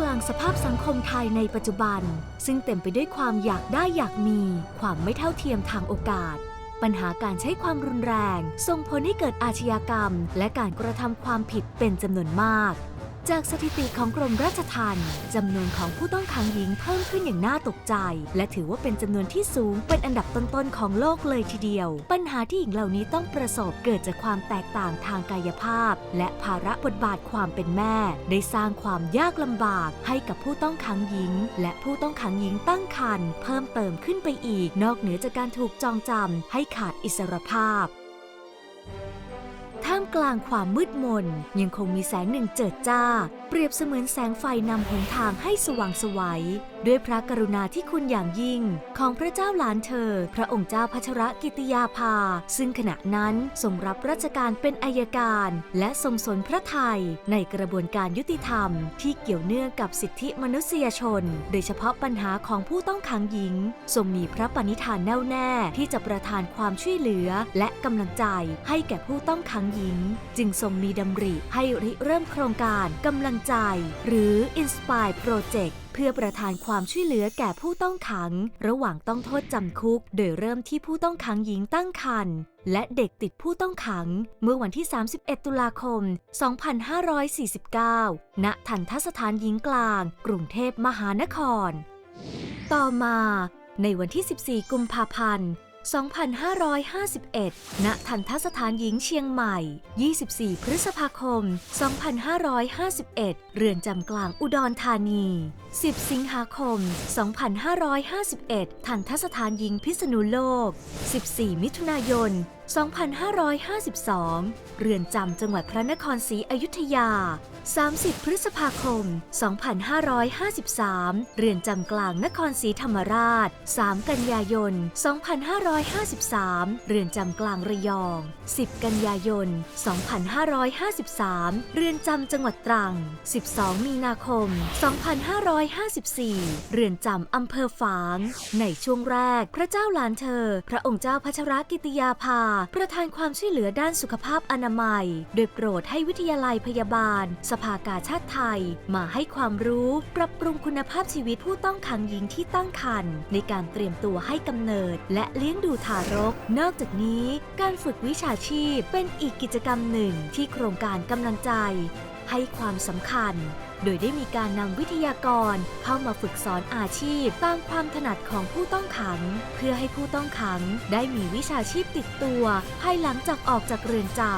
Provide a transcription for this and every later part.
กลางสภาพสังคมไทยในปัจจุบัน ซึ่งเต็มไปด้วยความอยากได้อยากมี ความไม่เท่าเทียมทางโอกาส ปัญหาการใช้ความรุนแรง ส่งผลให้เกิดอาชญากรรม และการกระทำความผิดเป็นจำนวนมาก จากสถิติของกรมราชทัณฑ์จำนวนของผู้ต้องขังหญิงเพิ่มขึ้นอย่างน่าตกใจ และถือว่าเป็นจำนวนที่สูงเป็นอันดับต้นๆของโลกเลยทีเดียว ปัญหาที่หญิงเหล่านี้ต้องประสบเกิดจากความแตกต่างทางกายภาพ และภาระบทบาทความเป็นแม่ ได้สร้างความยากลำบากให้กับผู้ต้องขังหญิง และผู้ต้องขังหญิงตั้งครรภ์เพิ่มเติมขึ้นไปอีก นอกเหนือจากการถูกจองจำให้ขาดอิสรภาพ ท่ามกลางความมืดมนยังคงมีแสงหนึ่งเจิดจ้า เปรียบเสมือนแสงไฟนำหนทางให้สว่างไสวัย ด้วยพระกรุณาที่คุณอย่างยิ่ง ของพระเจ้าหลานเธอ พระองค์เจ้าพัชรกิติยาภา ซึ่งขณะนั้นทรงรับราชการเป็นอายการ และทรงสนพระไทยในกระบวนการยุติธรรม ที่เกี่ยวเนื่องกับสิทธิมนุษยชน โดยเฉพาะปัญหาของผู้ต้องขังหญิง ทรงมีพระปณิธานแน่วแน่ที่จะประทานความช่วยเหลือ และกำลังใจให้แก่ผู้ต้องขังหญิง จึงทรงมีดำริให้ริเริ่มโครงการกำลังใจ หรือ Inspire Project เพื่อประทานความช่วยเหลือแก่ผู้ต้องขัง ระหว่างต้องโทษจำคุก โดยเริ่มที่ผู้ต้องขังหญิงตั้งครรภ์และเด็กติดผู้ต้องขัง เมื่อวันที่ 31 ตุลาคม 2549 ณ ทันทสถานหญิงกลาง กรุงเทพมหานคร ต่อมา ในวันที่ 14 กุมภาพันธ์ 2551 ณ ทันทสถานหญิงเชียงใหม่ 24 พฤษภาคม 2551 เรือนจำกลางอุดรธานี 10 สิงหาคม 2551 ทันทสถานหญิงพิษณุโลก 14 มิถุนายน2552 เรือนจำจังหวัดพระนครศรีอยุธยา 30 พฤษภาคม 2553 เรือนจำกลางนครศรีธรรมราช 3 กันยายน 2553 เรือนจำกลางระยอง 10 กันยายน 2553 เรือนจำจังหวัดตรัง 12 มีนาคม 2554 เรือนจำอำเภอฝาง ในช่วงแรกพระเจ้าหลานเธอ พระองค์เจ้าพัชรกิติยาภาประทานความช่วยเหลือด้านสุขภาพอนามัย โดยโปรดให้วิทยาลัยพยาบาล สภากาชาติไทย มาให้ความรู้ปรับปรุงคุณภาพชีวิตผู้ต้องขังหญิงที่ตั้งครรภ์ในการเตรียมตัวให้กำเนิด และเลี้ยงดูทารก นอกจากนี้การฝึกวิชาชีพเป็นอีกกิจกรรมหนึ่งที่โครงการกำลังใจ ให้ความสำคัญ โดยได้มีการนำวิทยากรเข้ามาฝึกสอนอาชีพตามความถนัดของผู้ต้องขัง เพื่อให้ผู้ต้องขังได้มีวิชาชีพติดตัว ภายหลังจากออกจากเรือนจำ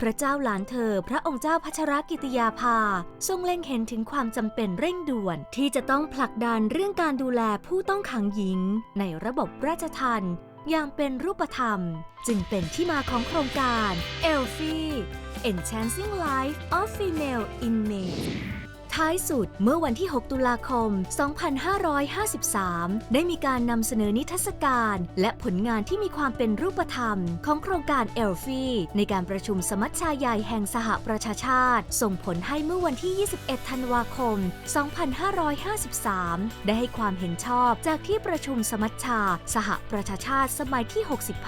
พระเจ้าหลานเธอ พระองค์เจ้าพัชรกิติยาภา ทรงเล็งเห็นถึงความจำเป็นเร่งด่วน ที่จะต้องผลักดันเรื่องการดูแลผู้ต้องขังหญิง ในระบบราชทัณฑ์ อย่างเป็นรูปธรรม จึงเป็นที่มาของโครงการ e l f i e Enchanting Life of Female Inmate ท้ายสุดเมื่อวันที่ 6 ตุลาคม 2553 ได้มีการนำเสนอนิทรรศการ และผลงานที่มีความเป็นรูปธรรม ของโครงการเอลฟีในการประชุมสมัชชาใหญ่แห่งสหประชาชาติ ส่งผลให้เมื่อวันที่ 21 ธันวาคม 2553 ได้ให้ความเห็นชอบจากที่ประชุมสมัชชา สหประชาชาติสมัยที่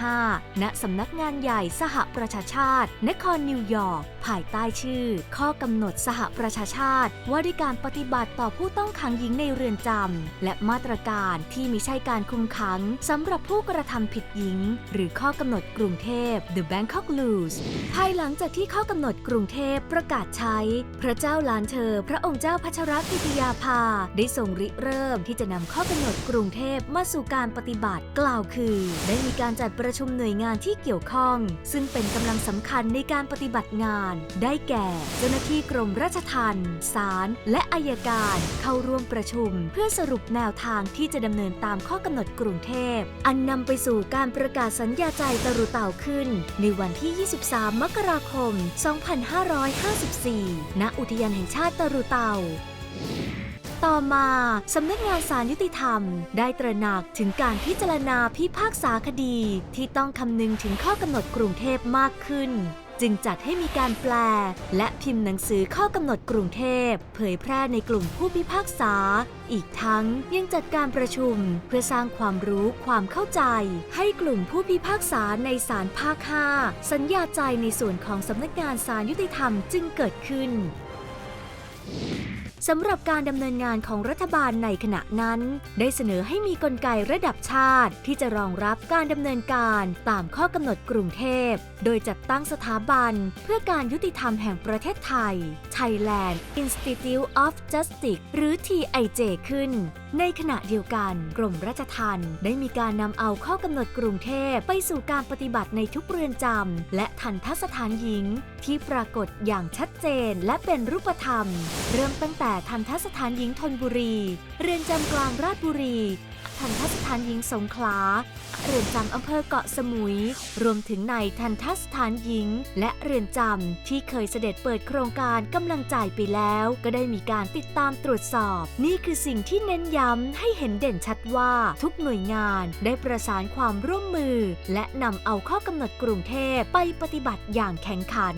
65 ณสำนักงานใหญ่สหประชาชาติ นครนิวยอร์กภายใต้ชื่อ ข้อกำหนดสหประชาชาติว่าด้วยการปฏิบัติต่อผู้ต้องขังหญิงในเรือนจำและมาตรการที่มิใช่การคุมขังสำหรับผู้กระทำผิดหญิง หรือข้อกำหนดกรุงเทพ The Bangkok Rules ภายหลังจากที่ข้อกำหนดกรุงเทพประกาศใช้ พระเจ้าหลานเธอ พระองค์เจ้าพัชรกิติยาภา ได้ทรงริเริ่มที่จะนำข้อกำหนดกรุงเทพมาสู่การปฏิบัติกล่าวคือ ได้มีการจัดประชุมหน่วยงานที่เกี่ยวข้อง ซึ่งเป็นกำลังสำคัญในการปฏิบัติงาน ได้แก่ เจ้าหน้าที่กรมราชทัณฑ์ศาลและอายการเข้าร่วมประชุม เพื่อสรุปแนวทางที่จะดำเนินตามข้อกำหนดกรุงเทพ อันนำไปสู่การประกาศสัญญาใจตรุเต่าขึ้น ในวันที่ 23 มกราคม 2554 ณ อุทยานแห่งชาติตรุเต่าต่อมาสำนักงานสารยุติธรรม ได้ตระหนักถึงการพิจารณาพิพากษาคดี ที่ต้องคำนึงถึงข้อกำหนดกรุงเทพมากขึ้น จึงจัดให้มีการแปล และพิมพ์หนังสือข้อกำหนดกรุงเทพ เผยแพร่ในกลุ่มผู้พิพากษา อีกทั้งยังจัดการประชุม เพื่อสร้างความรู้ความเข้าใจ ให้กลุ่มผู้พิพากษาในศาลภาค5สัญญาใจในส่วนของสำนักงานศาลยุติธรรมจึงเกิดขึ้น สำหรับการดำเนินงานของรัฐบาลในขณะนั้น ได้เสนอให้มีกลไกระดับชาติ ที่จะรองรับการดำเนินการตามข้อกำหนดกรุงเทพ โดยจัดตั้งสถาบัน เพื่อการยุติธรรมแห่งประเทศไทย Thailand Institute of Justice หรือ TIJ ขึ้น ในขณะเดียวกันกรมราชทัณฑ์ได้มีการนำเอาข้อกำหนดกรุงเทพไปสู่การปฏิบัติในทุกเรือนจำและทันทสถานหญิง ที่ปรากฏอย่างชัดเจนและเป็นรูปธรรม เริ่มตั้งแต่ทันทสถานหญิงธนบุรี เรือนจำกลางราชบุรี ทันทสถานหญิงสงขลาเรือนจำอำเภอเกาะสมุย รวมถึงในทันทสถานหญิง และเรือนจำที่เคยเสด็จเปิดโครงการกำลังใจไปแล้ว ก็ได้มีการติดตามตรวจสอบ นี่คือสิ่งที่เน้นย้ำให้เห็นเด่นชัดว่าทุกหน่วยงานได้ประสานความร่วมมือ และนำเอาข้อกำหนดกรุงเทพไปปฏิบัติอย่างแข็งขัน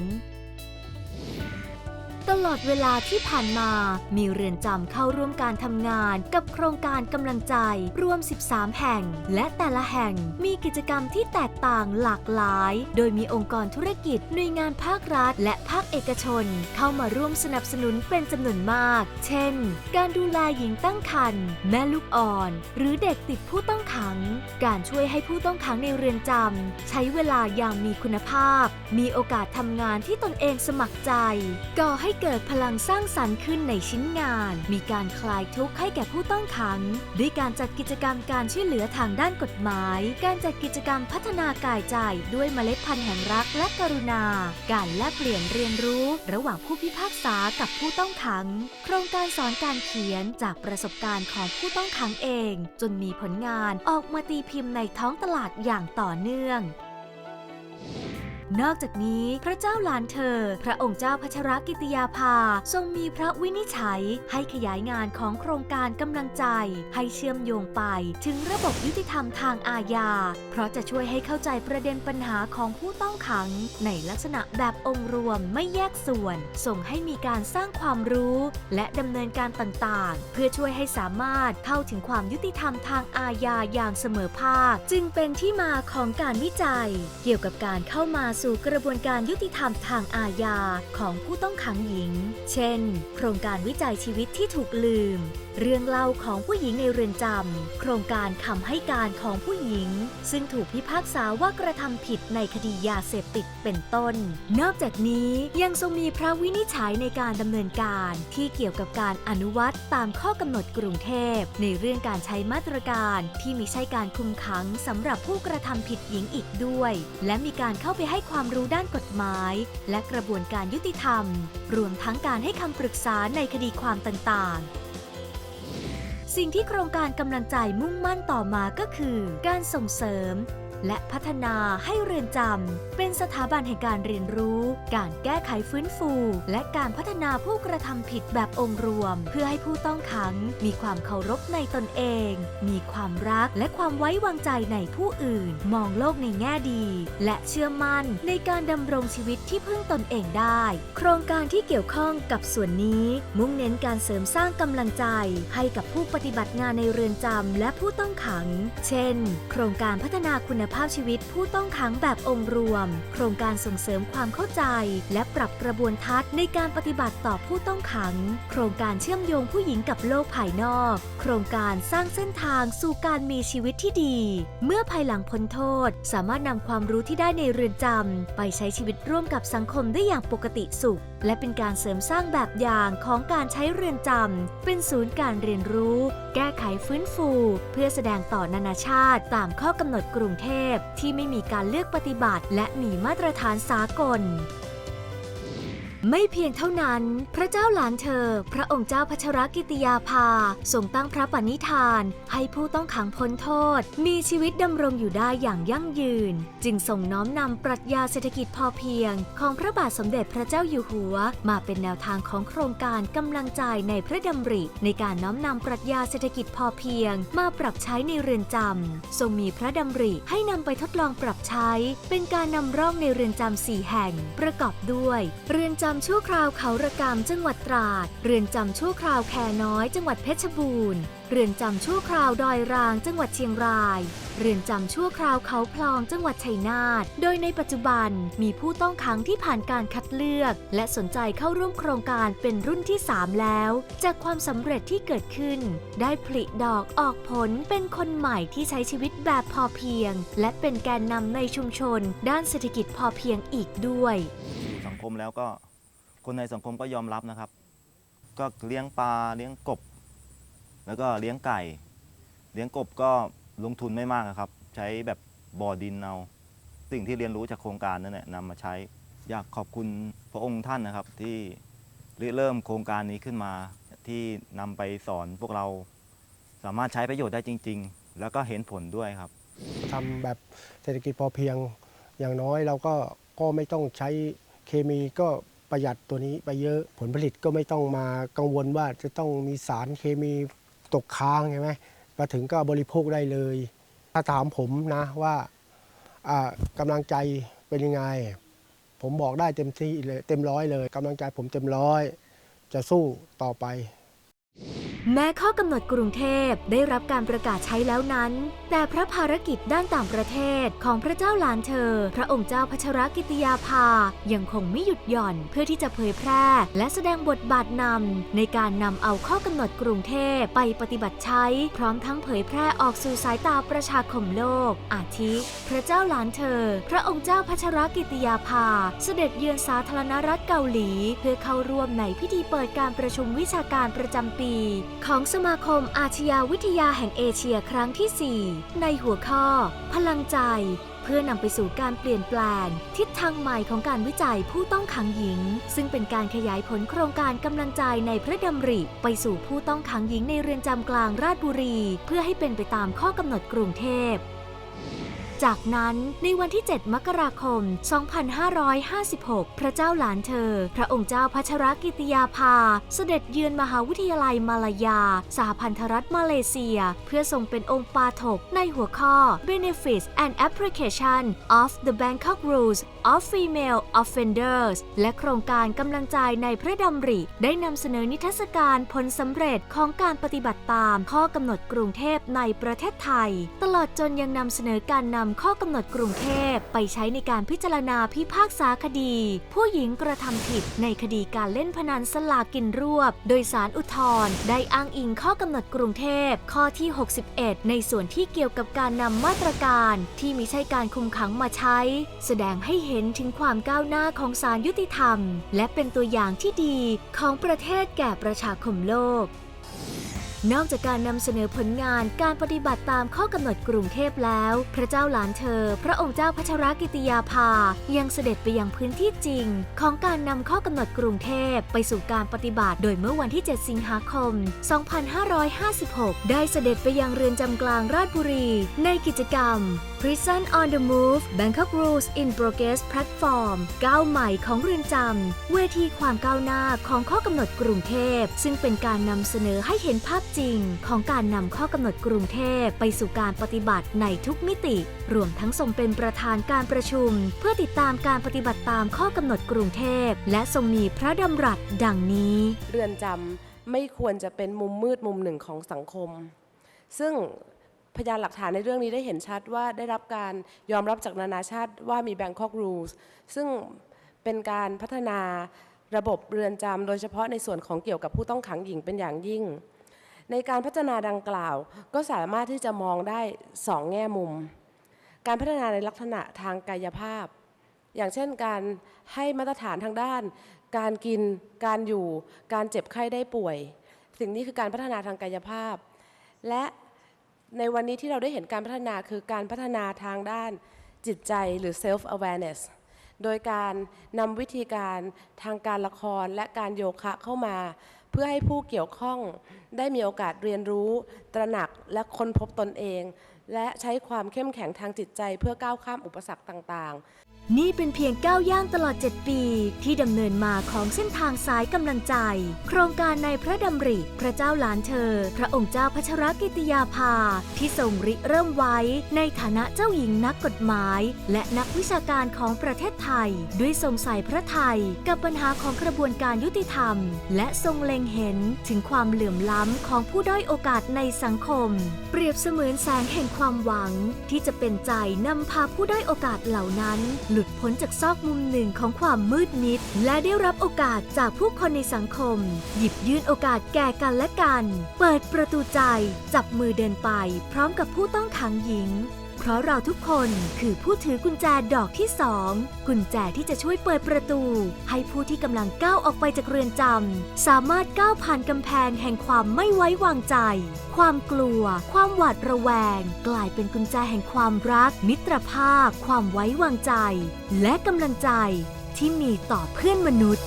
ตลอดเวลาที่ผ่านมา มีเรือนจำเข้าร่วมการทำงานกับโครงการกำลังใจรวม 13 แห่ง และแต่ละแห่งมีกิจกรรมที่แตกต่างหลากหลาย โดยมีองค์กรธุรกิจหน่วยงานภาครัฐ และภาคเอกชน เข้ามาร่วมสนับสนุนเป็นจำนวนมาก เช่น การดูแลหญิงตั้งครรภ์แม่ลูกอ่อน หรือเด็กติดผู้ต้องขัง การช่วยให้ผู้ต้องขังในเรือนจำใช้เวลาอย่างมีคุณภาพ มีโอกาสทำงานที่ตนเองสมัครใจก่อให้เกิดพลังสร้างสรรค์ขึ้นในชิ้นงาน มีการคลายทุกข์ให้แก่ผู้ต้องขัง ด้วยการจัดกิจกรรมการช่วยเหลือทางด้านกฎหมาย การจัดกิจกรรมพัฒนากายใจด้วยเมล็ดพันธุ์แห่งรักและกรุณา การแลกเปลี่ยนเรียนรู้ ระหว่างผู้พิพากษากับผู้ต้องขัง โครงการสอนการเขียนจากประสบการณ์ของผู้ต้องขังเอง จนมีผลงานออกมาตีพิมพ์ในท้องตลาดอย่างต่อเนื่อง นอกจากนี้พระเจ้าหลานเธอ พระองค์เจ้าพัชรกิติยาภา ทรงมีพระวินิจฉัย ให้ขยายงานของโครงการกำลังใจ ให้เชื่อมโยงไป ถึงระบบยุติธรรมทางอาญา เพราะจะช่วยให้เข้าใจประเด็นปัญหาของผู้ต้องขัง ในลักษณะแบบองค์รวมไม่แยกส่วน ส่งให้มีการสร้างความรู้ และดำเนินการต่างๆ เพื่อช่วยให้สามารถเข้าถึงความยุติธรรมทางอาญาอย่างเสมอภาค จึงเป็นที่มาของการวิจัย เกี่ยวกับการเข้ามาสู่กระบวนการยุติธรรมทางอาญาของผู้ต้องขังหญิง เช่น โครงการวิจัยชีวิตที่ถูกลืม เรื่องเล่าของผู้หญิงในเรือนจำ โครงการคำให้การของผู้หญิง ซึ่งถูกพิพากษาว่ากระทำผิดในคดียาเสพติดเป็นต้น นอกจากนี้ยังทรงมีพระวินิจฉัยในการดำเนินการที่เกี่ยวกับการอนุวัตตามข้อกำหนดกรุงเทพ ในเรื่องการใช้มาตรการที่มิใช่การคุมขังสำหรับผู้กระทำผิดหญิงอีกด้วย และมีการเข้าไปให้ความรู้ด้านกฎหมาย และกระบวนการยุติธรรม รวมทั้งการให้คำปรึกษาในคดีความต่างๆ สิ่งที่โครงการกำลังใจมุ่งมั่นต่อมาก็คือ การส่งเสริม และพัฒนาให้เรือนจำเป็นสถาบันแห่งการเรียนรู้ การแก้ไขฟื้นฟู และการพัฒนาผู้กระทำผิดแบบองค์รวม เพื่อให้ผู้ต้องขัง มีความเคารพในตนเอง มีความรักและความไว้วางใจในผู้อื่น มองโลกในแง่ดี และเชื่อมั่นในการดำรงชีวิตที่พึ่งตนเองได้ โครงการที่เกี่ยวข้องกับส่วนนี้ มุ่งเน้นการเสริมสร้างกำลังใจ ให้กับผู้ปฏิบัติงานในเรือนจำและผู้ต้องขัง เช่น โครงการพัฒนาคุณภาพชีวิตผู้ต้องขังแบบองค์รวม โครงการส่งเสริมความเข้าใจ และปรับกระบวนทัศน์ในการปฏิบัติต่อผู้ต้องขัง โครงการเชื่อมโยงผู้หญิงกับโลกภายนอก โครงการสร้างเส้นทางสู่การมีชีวิตที่ดี เมื่อภายหลังพ้นโทษ สามารถนำความรู้ที่ได้ในเรือนจำไปใช้ชีวิตร่วมกับสังคมได้อย่างปกติสุข และเป็นการเสริมสร้างแบบอย่างของการใช้เรือนจำเป็นศูนย์การเรียนรู้ แก้ไขฟื้นฟู เพื่อแสดงต่อนานาชาติ ตามข้อกำหนดกรุงเทพที่ไม่มีการเลือกปฏิบัติ และมีมาตรฐานสากล ไม่เพียงเท่านั้น พระเจ้าหลานเธอ พระองค์เจ้าพัชรกิติยาภาทรงตั้งพระปณิธาน ให้ผู้ต้องขังพ้นโทษ มีชีวิตดำรงอยู่ได้อย่างยั่งยืน จึงทรงน้อมนำปรัชญาเศรษฐกิจพอเพียง ของพระบาทสมเด็จพระเจ้าอยู่หัว มาเป็นแนวทางของโครงการกำลังใจในพระดำริ ในการน้อมนำปรัชญาเศรษฐกิจพอเพียง มาปรับใช้ในเรือนจำทรงมีพระดำริให้นำไปทดลองปรับใช้ เป็นการนำร่องในเรือนจำสี่แห่ง ประกอบด้วย เรือนจำำชั่วคราวเขาระกำจังหวัดตราด เรือนจำชั่วคราวแคน้อย จังหวัดเพชรบูรณ์ เรือนจำชั่วคราวดอยราง จังหวัดเชียงราย เรือนจำชั่วคราวเขาพลอง จังหวัดชัยนาท โดยในปัจจุบันมีผู้ต้องขังที่ผ่านการคัดเลือก และสนใจเข้าร่วมโครงการเป็นรุ่นที่ 3 แล้ว จากความสำเร็จที่เกิดขึ้น ได้ผลิดอกออกผลเป็นคนใหม่ที่ใช้ชีวิตแบบพอเพียง และเป็นแกนนำในชุมชน ด้านเศรษฐกิจพอเพียงอีกด้วยสังคมแล้วก็ คนในสังคมก็ยอมรับนะครับ ก็เลี้ยงปลาเลี้ยงกบ แล้วก็เลี้ยงไก่ เลี้ยงกบก็ลงทุนไม่มากอะครับ ใช้แบบบ่อดินเอาสิ่งที่เรียนรู้จากโครงการนั้นเนี่ยนำมาใช้ อยากขอบคุณพระองค์ท่านนะครับที่ริเริ่มโครงการนี้ขึ้นมาที่นำไปสอนพวกเราสามารถใช้ประโยชน์ได้จริง ๆ แล้วก็เห็นผลด้วยครับทำแบบเศรษฐกิจพอเพียงอย่างน้อยเราก็ก็ไม่ต้องใช้เคมีก็ ประหยัดตัวนี้ไปเยอะผลผลิตก็ไม่ต้องมากังวลว่าจะต้องมีสารเคมีตกค้างใช่ไหมมาถึงก็บริโภคได้เลย ถ้าถามผมนะว่ากำลังใจเป็นยังไง ผมบอกได้เต็มที่เลยเต็มร้อยเลยกำลังใจผมเต็มร้อย จะสู้ต่อไป แม้ข้อกำหนดกรุงเทพได้รับการประกาศใช้แล้วนั้น แต่พระภารกิจด้านต่างประเทศของพระเจ้าหลานเธอ พระองค์เจ้าพัชรกิติยาภา ยังคงไม่หยุดหย่อนเพื่อที่จะเผยแพร่ และแสดงบทบาทนำในการนำเอาข้อกำหนดกรุงเทพไปปฏิบัติใช้ พร้อมทั้งเผยแพร่ออกสู่สายตาประชาคมโลก อาทิ พระเจ้าหลานเธอ พระองค์เจ้าพัชรกิติยาภา เสด็จเยือนสาธารณรัฐเกาหลี เพื่อเข้าร่วมในพิธีเปิดการประชุมวิชาการประจำปีของสมาคมอาชญาวิทยาแห่งเอเชียครั้งที่ 4 ในหัวข้อ พลังใจ เพื่อนำไปสู่การเปลี่ยนแปลง ทิศทางใหม่ของการวิจัยผู้ต้องขังหญิง ซึ่งเป็นการขยายผลโครงการกำลังใจในพระดำริ ไปสู่ผู้ต้องขังหญิงในเรือนจำกลางราชบุรี เพื่อให้เป็นไปตามข้อกำหนดกรุงเทพ จากนั้นในวันที่ 7 มกราคม 2556 พระเจ้าหลานเธอ พระองค์เจ้าพัชรกิติยาภา เสด็จเยือนมหาวิทยาลัยมาลายา สหพันธรัฐมาเลเซีย เพื่อทรงเป็นองค์ปาถกในหัวข้อ Benefits and Application of the Bangkok Rules of Female Offenders และโครงการกำลังใจในพระดำริ ได้นำเสนอนิทรรศการผลสำเร็จของการปฏิบัติตามข้อกำหนดกรุงเทพในประเทศไทย ตลอดจนยังนำเสนอการนำข้อกำหนดกรุงเทพไปใช้ในการพิจารณาพิพากษาคดี ผู้หญิงกระทำผิดในคดีการเล่นพนันสลากินรวบ โดยสารอุทธรณ์ได้อ้างอิงข้อกำหนดกรุงเทพข้อที่ 61 ในส่วนที่เกี่ยวกับการนำมาตรการที่มิใช่การคุมขังมาใช้ แสดงให้เห็นถึงความก้าวหน้าของศาลยุติธรรม และเป็นตัวอย่างที่ดีของประเทศแก่ประชาคมโลก นอกจากการนำเสนอผลงานการปฏิบัติตามข้อกำหนดกรุงเทพแล้ว พระเจ้าหลานเธอ พระองค์เจ้าพัชรกิติยาภา ยังเสด็จไปยังพื้นที่จริง ของการนำข้อกำหนดกรุงเทพไปสู่การปฏิบัติ โดยเมื่อวันที่ 7 สิงหาคม 2556 ได้เสด็จไปยังเรือนจำกลางราชบุรี ในกิจกรรม Prison on the Move Bangkok Rules in Progress Platform ก้าวใหม่ของเรือนจำ เวทีความก้าวหน้าของข้อกำหนดกรุงเทพ ซึ่งเป็นการนำเสนอให้เห็นภาพจริง ของการนำข้อกำหนดกรุงเทพไปสู่การปฏิบัติในทุกมิติ รวมทั้งทรงเป็นประธานการประชุม เพื่อติดตามการปฏิบัติตามข้อกำหนดกรุงเทพ และทรงมีพระดำรัสดังนี้ เรือนจำไม่ควรจะเป็นมุมมืดมุมหนึ่งของสังคม ซึ่ง พยานหลักฐานในเรื่องนี้ได้เห็นชัดว่าได้รับการยอมรับจากนานาชาติว่ามี Bangkok Rules ซึ่งเป็นการพัฒนาระบบเรือนจำโดยเฉพาะในส่วนของเกี่ยวกับผู้ต้องขังหญิงเป็นอย่างยิ่ง ในการพัฒนาดังกล่าว ก็สามารถที่จะมองได้สองแง่มุม การพัฒนาในลักษณะทางกายภาพ อย่างเช่นการให้มาตรฐานทางด้าน การกิน การอยู่ การเจ็บไข้ได้ป่วย สิ่งนี้คือการพัฒนาทางกายภาพ และ ในวันนี้ที่เราได้เห็นการพัฒนาคือการพัฒนาทางด้านจิตใจหรือ self awareness โดยการนำวิธีการทางการละครและการโยคะเข้ามา เพื่อให้ผู้เกี่ยวข้องได้มีโอกาสเรียนรู้ ตระหนักและค้นพบตนเอง และใช้ความเข้มแข็งทางจิตใจเพื่อก้าวข้ามอุปสรรคต่าง ๆ นี่เป็นเพียงก้าวย่างตลอด 7 ปี ที่ดำเนินมาของเส้นทางสายกำลังใจ โครงการในพระดำริ พระเจ้าหลานเธอ พระองค์เจ้าพัชรกิติยาภา ที่ทรงริเริ่มไว้ ในฐานะเจ้าหญิงนักกฎหมาย และนักวิชาการของประเทศไทย ด้วยทรงใส่พระไทย กับปัญหาของกระบวนการยุติธรรม และทรงเล็งเห็นถึงความเหลื่อมล้ำของผู้ด้อยโอกาสในสังคม เปรียบเสมือนแสงแห่งความหวัง ที่จะเป็นใจนำพาผู้ด้อยโอกาสเหล่านั้นหลุดพ้นจากซอกมุมหนึ่งของความมืดมิด และได้รับโอกาสจากผู้คนในสังคม หยิบยื่นโอกาสแก่กันและกัน เปิดประตูใจ จับมือเดินไป พร้อมกับผู้ต้องขังหญิง เพราะเราทุกคนคือผู้ถือกุญแจดอกที่สองกุญแจที่จะช่วยเปิดประตู ให้ผู้ที่กำลังก้าวออกไปจากเรือนจำสามารถก้าวผ่านกำแพงแห่งความไม่ไว้วางใจ ความกลัว ความหวาดระแวง กลายเป็นกุญแจแห่งความรัก มิตรภาพ ความไว้วางใจ และกำลังใจที่มีต่อเพื่อนมนุษย์